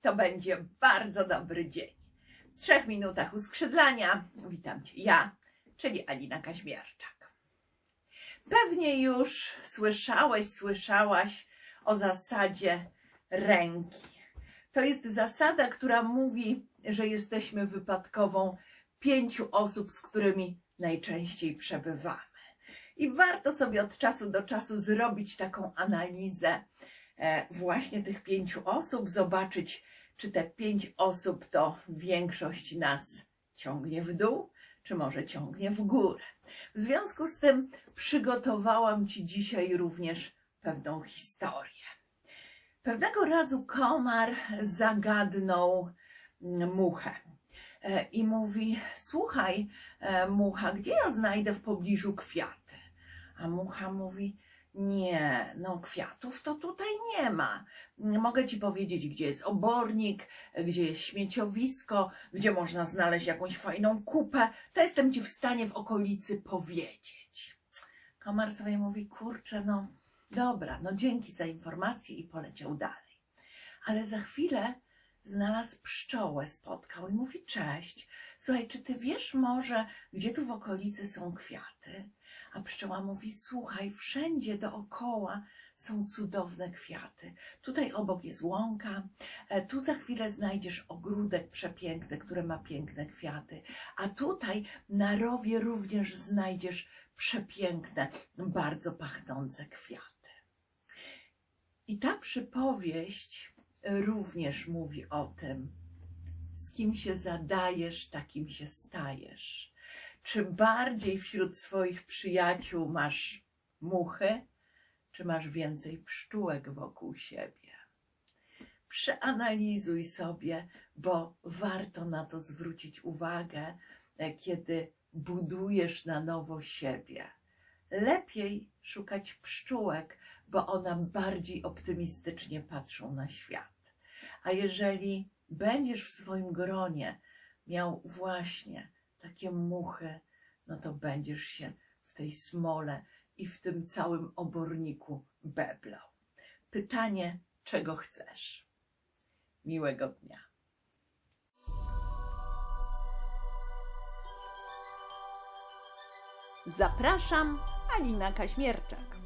to będzie bardzo dobry dzień. W trzech minutach uskrzydlania witam Cię ja, czyli Alina Kaźmierczak. Pewnie już słyszałeś, słyszałaś o zasadzie ręki. To jest zasada, która mówi, że jesteśmy wypadkową pięciu osób, z którymi najczęściej przebywamy. I warto sobie od czasu do czasu zrobić taką analizę właśnie tych pięciu osób, zobaczyć, czy te pięć osób to większość nas ciągnie w dół, czy może ciągnie w górę. W związku z tym przygotowałam Ci dzisiaj również pewną historię. Pewnego razu komar zagadnął mm, muchę e, i mówi: Słuchaj, e, mucha, gdzie ja znajdę w pobliżu kwiaty? A mucha mówi: Nie, no kwiatów to tutaj nie ma. Mogę ci powiedzieć, gdzie jest obornik, gdzie jest śmieciowisko, gdzie można znaleźć jakąś fajną kupę. To jestem ci w stanie w okolicy powiedzieć. Komar sobie mówi: Kurczę, no dobra, no dzięki za informację i poleciał dalej. Ale za chwilę znalazł pszczołę, spotkał i mówi: Cześć, słuchaj, czy ty wiesz może, gdzie tu w okolicy są kwiaty? A pszczoła mówi: Słuchaj, wszędzie dookoła są cudowne kwiaty. Tutaj obok jest łąka, e, tu za chwilę znajdziesz ogródek przepiękny, który ma piękne kwiaty, a tutaj na rowie również znajdziesz przepiękne, bardzo pachnące kwiaty. I ta przypowieść również mówi o tym, z kim się zadajesz, takim się stajesz. Czy bardziej wśród swoich przyjaciół masz muchy, czy masz więcej pszczółek wokół siebie? Przeanalizuj sobie, bo warto na to zwrócić uwagę, e, kiedy budujesz na nowo siebie. Lepiej szukać pszczółek, bo one bardziej optymistycznie patrzą na świat. A jeżeli będziesz w swoim gronie miał właśnie takie muchy, no to będziesz się w tej smole i w tym całym oborniku beblał. Pytanie, czego chcesz? Miłego dnia. Zapraszam, Alina Kaźmierczak.